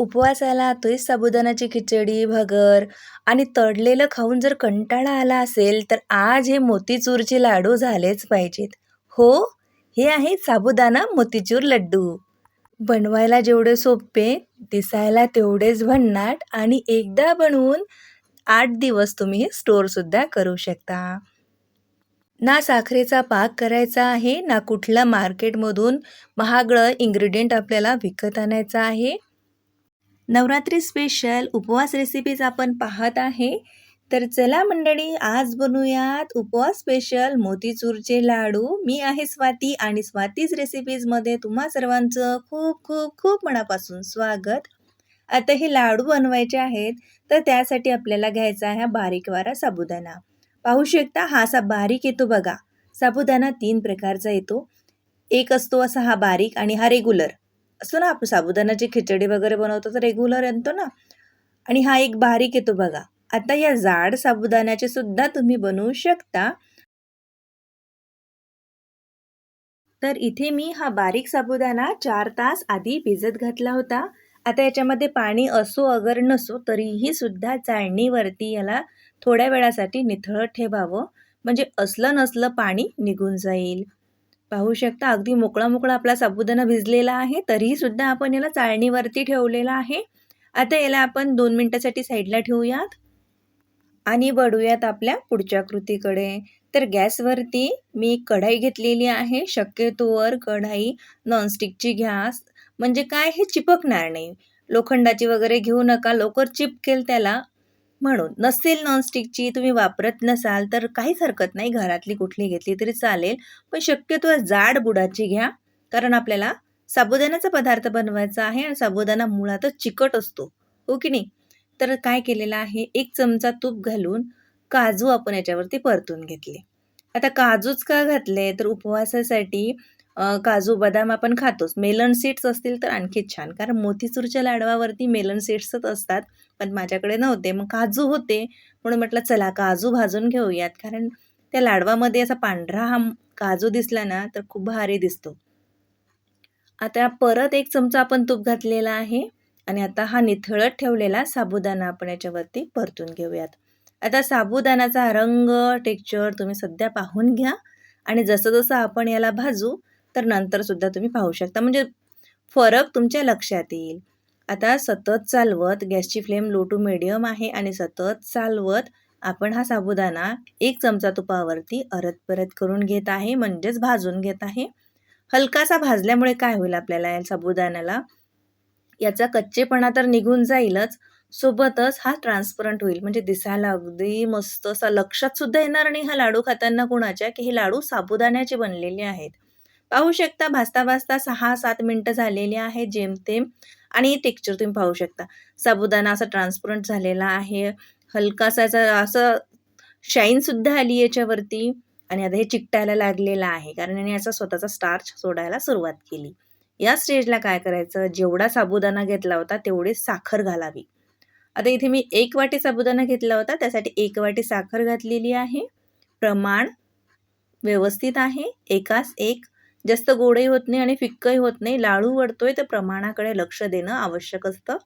उपवासाला तोही साबुदाण्याची खिचडी, भगर आणि तळलेलं खाऊन जर कंटाळा आला असेल, तर आज हे मोतीचूरचे लाडू झालेच पाहिजेत. हो, हे आहे साबुदाणा मोतीचूर लड्डू. बनवायला जेवढे सोपे, दिसायला तेवढेच भन्नाट आणि एकदा बनवून आठ दिवस तुम्ही हे स्टोअरसुद्धा करू शकता. ना साखरेचा पाक करायचा आहे, ना कुठलं मार्केटमधून महागडं इन्ग्रीडियंट आपल्याला विकत आणायचं आहे. नवरात्री स्पेशल उपवास रेसिपीज आपण पाहत आहे. तर चला मंडळी, आज बनवूयात उपवास स्पेशल मोतीचूरचे लाडू. मी आहे स्वाती आणि स्वातीज रेसिपीजमध्ये तुम्हा सर्वांचं खूप खूप खूप मनापासून स्वागत. आता हे लाडू बनवायचे आहेत, तर त्यासाठी आपल्याला घ्यायचा आहे हा बारीकवाला साबुदाणा. पाहू शकता हा असा बारीक येतो बघा. साबुदाणा तीन प्रकारचा येतो. एक असतो असा हा बारीक आणि हा रेग्युलर. असतो ना आपण साबुदाण्याची खिचडी वगैरे बनवतो तर रेग्युलर आणतो ना आणि हा एक बारीक येतो बघा. आता या जाड साबुदाण्याचे सुद्धा तुम्ही बनवू शकता. तर इथे मी हा बारीक साबुदाणा चार तास आधी भिजत घातला होता. आता याच्यामध्ये पाणी असो अगर नसो तरीही सुद्धा चाळणीवरती याला थोड्या वेळासाठी निथळत ठेवावं. म्हणजे असलं नसलं पाणी निघून जाईल. पाहू शकता अगदी मोकळा मोकळा आपला साबुदाणा भिजलेला आहे, तरीही सुद्धा आपण याला चाळणीवरती ठेवलेला आहे. आता याला आपण दोन मिनटासाठी साईडला ठेवूयात आणि वळूयात आपल्या पुढच्या कृतीकडे. तर गॅसवरती मी कढाई घेतलेली आहे. शक्यतोवर कढाई नॉनस्टिकची घ्या. म्हणजे काय हे चिपकणार नाही. लोखंडाची वगैरे घेऊ नका, लवकर चिपकेल त्याला म्हणून. नसेल नॉनस्टिकची तुम्ही वापरत नसाल तर काहीच हरकत नाही, घरातली कुठली घेतली तरी चालेल. पण शक्यतो जाड बुडाची घ्या, कारण आपल्याला साबुदाण्याचा पदार्थ बनवायचा आहे आणि साबुदाणा मुळातच चिकट असतो, हो की नाही? तर काय केलेलं आहे, एक चमचा तूप घालून काजू आपण याच्यावरती परतून घेतले. आता काजूच का घातले, तर उपवासासाठी काजू, बदाम आपण खातोच. मेलन सीड्स असतील तर आणखीच छान, कारण मोतीचूरच्या लाडवावरती मेलन सीड्सच असतात. पण माझ्याकडे नव्हते, मग काजू होते म्हणून म्हटलं चला काजू भाजून घेऊयात, कारण त्या लाडवामध्ये असा पांढरा हा काजू दिसला ना तर खूप भारी दिसतो. आता परत एक चमचा आपण तूप घातलेला आहे आणि आता हा निथळत ठेवलेला साबुदाणा आपण याच्यावरती परतून घेऊयात. आता साबुदाण्याचा रंग, टेक्चर तुम्ही सध्या पाहून घ्या आणि जसं-जसं आपण याला भाजू, तर नंतरसुद्धा तुम्ही पाहू शकता. म्हणजे फरक तुमच्या लक्षात येईल. आता सतत चालवत गॅसची फ्लेम लो टू मीडियम आहे आणि सतत चालवत आपण हा साबुदाणा एक चमचा तुपावरती अरत परत करून घेत आहे, म्हणजेच भाजून घेत आहे. हलकासा भाजल्यामुळे काय होईल आपल्याला या साबुदाण्याला, याचा कच्चेपणा तर निघून जाईलच, सोबतच हा ट्रान्सपरंट होईल. म्हणजे दिसायला अगदी मस्त असा लक्षात सुद्धा येणार नाही हा लाडू खाताना कुणाच्या, की हे लाडू साबुदाण्याचे बनलेले आहेत. पाहू शकता भाजता-भाजता सहा सात मिनटं झालेली आहे जेमतेम आणि टेक्स्चर तुम्ही पाहू शकता. साबुदाणा असा ट्रान्सपरंट झालेला आहे. हलकासा असं शाईनसुद्धा आली याच्यावरती आणि आता हे चिकटायला लागलेलं आहे, कारण याने याचा स्वतःचा स्टार्च सोडायला सुरुवात केली. या स्टेजला काय करायचं, जेवढा साबुदाणा घेतला होता तेवढी साखर घालावी. आता इथे मी एक वाटी साबुदाणा घेतला होता, त्यासाठी एक वाटी साखर घातलेली आहे. प्रमाण व्यवस्थित आहे. एकास एक जास्त गोडही होत नाही आणि फिक्कही होत नाही. लाडू वडतोय तर प्रमाणाकडे लक्ष देणं आवश्यक असतं,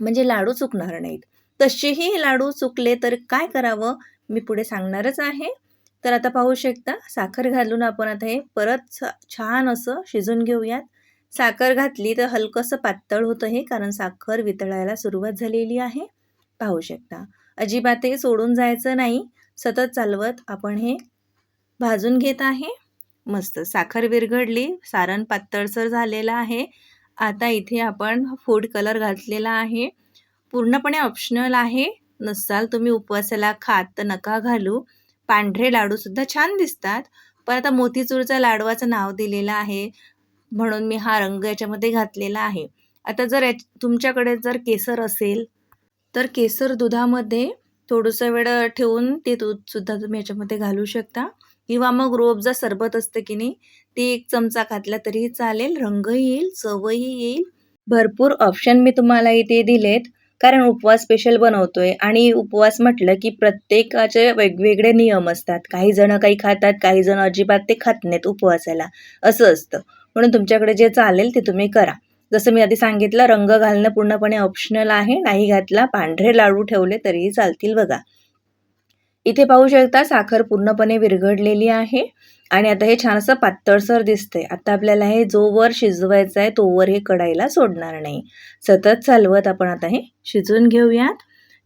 म्हणजे लाडू चुकणार नाहीत. तसेही हे लाडू चुकले तर काय करावं, मी पुढे सांगणारच आहे. तर आता पाहू शकता साखर घालून आपण आता हे परत छान असं शिजून घेऊयात. साखर घातली तर हलकंसं पातळ होतं हे, कारण साखर वितळायला सुरुवात झालेली आहे. पाहू शकता. अजिबातही सोडून जायचं नाही. सतत चालवत आपण हे भाजून घेत आहे. मस्त साखर विरघडली सारण पातळसर झालेलं आहे. आता इथे आपण फूड कलर घातलेला आहे. पूर्णपणे ऑप्शनल आहे. नसाल तुम्ही उपवासाला खात तर नका घालू. पांढरे लाडूसुद्धा छान दिसतात, पण आता मोतीचूरच्या लाडवाचं नाव दिलेलं आहे, म्हणून मी हा रंग याच्यामध्ये घातलेला आहे. आता जर या तुमच्याकडे जर केसर असेल, तर केसर दुधामध्ये थोडंसं वेळ ठेवून ते दूधसुद्धा तुम्ही याच्यामध्ये घालू शकता किंवा मग रोबजा सरबत असतं की नाही, ते एक चमचा घातला तरीही चालेल. रंगही येईल, चवही येईल. भरपूर ऑप्शन मी तुम्हाला इथे दिलेत, कारण उपवास स्पेशल बनवतोय आणि उपवास म्हटलं की प्रत्येकाचे वेगवेगळे नियम असतात. काही जण काही खातात, काही जण अजिबात ते खात नाहीत उपवासाला, असं असतं. म्हणून तुमच्याकडे जे चालेल ते तुम्ही करा. जसं मी आधी सांगितलं रंग घालणं पूर्णपणे ऑप्शनल आहे नाही घातला पांढरे लाडू ठेवले तरीही चालतील बघा इथे पाहू शकता साखर पूर्णपणे विरघडलेली आहे. आणि आता हे छान असं पातळसर दिसतंय. आता आपल्याला हे जोवर शिजवायचं आहे तोवर हे कढाईला सोडणार नाही. सतत चालवत आपण आता हे शिजवून घेऊयात.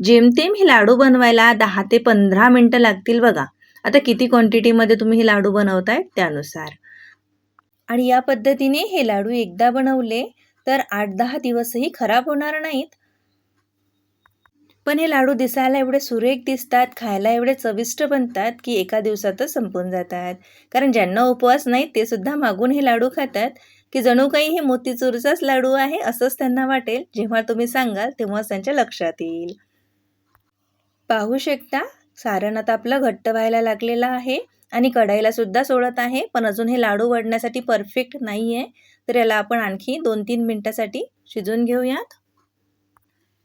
जेमतेम हे लाडू बनवायला दहा ते पंधरा मिनटं लागतील बघा. आता किती क्वांटिटीमध्ये तुम्ही हे लाडू बनवताय त्यानुसार. आणि या पद्धतीने हे लाडू एकदा बनवले तर आठ दहा दिवसही खराब होणार नाहीत. पण हे लाडू दिसायला एवढे सुरेख दिसतात खायला एवढे चविष्ट बनतात की एका दिवसातच संपून जातात. कारण ज्यांना उपवास नाही ते सुद्धा मागून हे लाडू खातात. की जणू काही हे मोतीचूरचाच लाडू आहे असंच त्यांना वाटेल. जेव्हा तुम्ही सांगाल तेव्हाच त्यांच्या लक्षात येईल. पाहू शकता सारण आता आपलं घट्ट व्हायला लागलेलं आहे आणि कढाईला सुद्धा सोडत आहे. पण अजून हे लाडू वडण्यासाठी परफेक्ट नाही आहे तर याला आपण आणखी दोन तीन मिनटासाठी शिजून घेऊयात.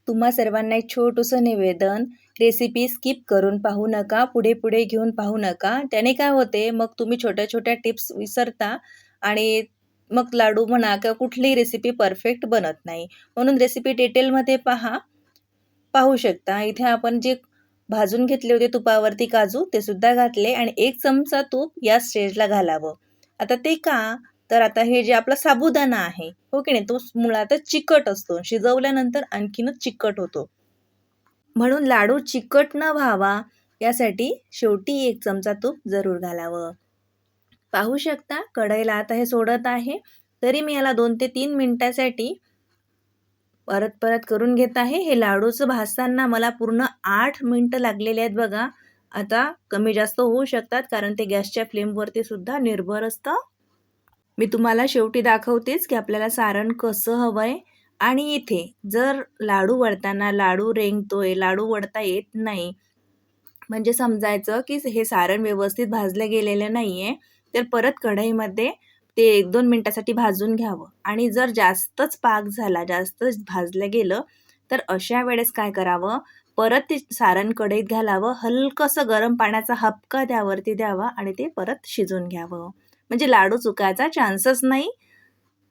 तुम्हा सर्वांना एक छोटंसं निवेदन रेसिपी स्किप करून पाहू नका पुढे पुढे घेऊन पाहू नका. त्याने काय होते मग तुम्ही छोट्या छोट्या टिप्स विसरता आणि मग लाडू म्हणा किंवा कुठलीही रेसिपी परफेक्ट बनत नाही. म्हणून रेसिपी डिटेलमध्ये पहा पाहू शकता. इथे आपण जे भाजून घेतले होते तुपावरती काजू ते सुद्धा घातले आणि एक चमचा तूप या स्टेजला घालावं. आता ते का? तर आता हे जे आपला साबुदाणा आहे हो की नाही? तो मुळातच चिकट असतो. शिजवल्यानंतर आणखीनच चिकट होतो. म्हणून लाडू चिकट न व्हावा यासाठी शेवटी एक चमचा तूप जरूर घालावं. पाहू शकता कढईला आता हे सोडत आहे. तरी मी याला दोन ते तीन मिनटासाठी परत परत करून घेत आहे. हे लाडूचं भाजताना मला पूर्ण आठ मिनटं लागलेले आहेत बघा. आता कमी जास्त होऊ शकतात कारण ते गॅसच्या फ्लेमवरती सुद्धा निर्भर असतं. मी तुम्हाला शेवटी दाखवतेच की आपल्याला सारण कसं हवं आहे आणि इथे जर लाडू वळताना लाडू रेंगतोय लाडू वळता येत नाही. म्हणजे समजायचं की हे सारण व्यवस्थित भाजलं गेलेलं नाही आहे तर परत कढईमध्ये ते एक दोन मिनटासाठी भाजून घ्यावं. आणि जर जास्तच पाक झाला जास्तच भाजलं गेलं तर अशा वेळेस काय करावं? परत ते सारण कढईत घालावं. हलकंसं गरम पाण्याचा हपका त्यावरती द्यावा आणि ते परत शिजून घ्यावं. म्हणजे लाडू चुकायचा चान्सच नाही.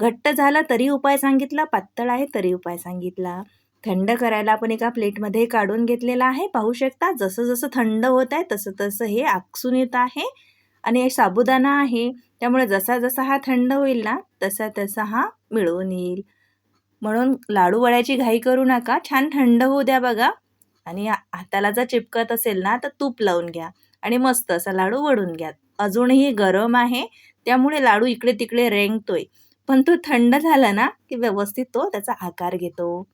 घट्ट झाला तरी उपाय सांगितला पातळ आहे तरी उपाय सांगितला. थंड करायला आपण एका प्लेटमध्ये काढून घेतलेला आहे. पाहू शकता जसं जसं थंड होत आहे तसं तसं हे आकसून येत आहे आणि हे साबुदाणा आहे. त्यामुळे जसा जसा हा थंड होईल ना तसा तसा हा मिळून येईल. म्हणून लाडू वळ्याची घाई करू नका. छान थंड होऊ द्या बघा. आणि हाताला जर चिपकत असेल ना तर तूप लावून घ्या. आणि मस्त असा लाडू वडून घ्या. अजूनही गरम आहे. त्यामुळे लाडू इकडे तिकडे रेंगतोय. पण तो थंड झाला ना की व्यवस्थित तो त्याचा आकार घेतो.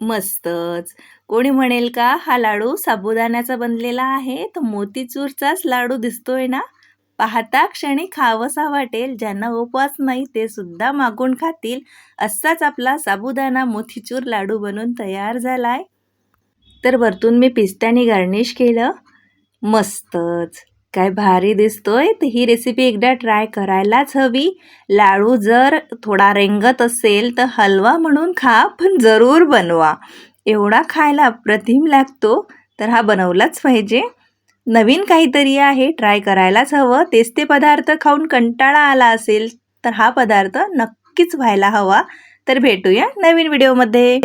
मस्तच. कोणी म्हणेल का हा लाडू साबुदाण्याचा बनलेला आहे? तर मोतीचूरचाच लाडू दिसतोय ना? पाहता क्षणी खावसा वाटेल. ज्यांना उपवास नाही ते सुद्धा मागून खातील. असाच आपला साबुदाणा मोतीचूर लाडू बनून तयार झालाय. तर वरतून मी पिस्त्याने गार्निश केलं. मस्तच. काय भारी दिसतोय. तर ही रेसिपी एकदा ट्राय करायलाच हवी. लाडू जर थोडा रेंगत असेल तर हलवा म्हणून खा पण जरूर बनवा. एवढा खायला अप्रतिम लागतो तर हा बनवलाच पाहिजे. नवीन काहीतरी आहे ट्राय करायलाच हवं. तेच ते पदार्थ खाऊन कंटाळा आला असेल तर हा पदार्थ नक्कीच व्हायला हवा. तर भेटूया नवीन व्हिडिओमध्ये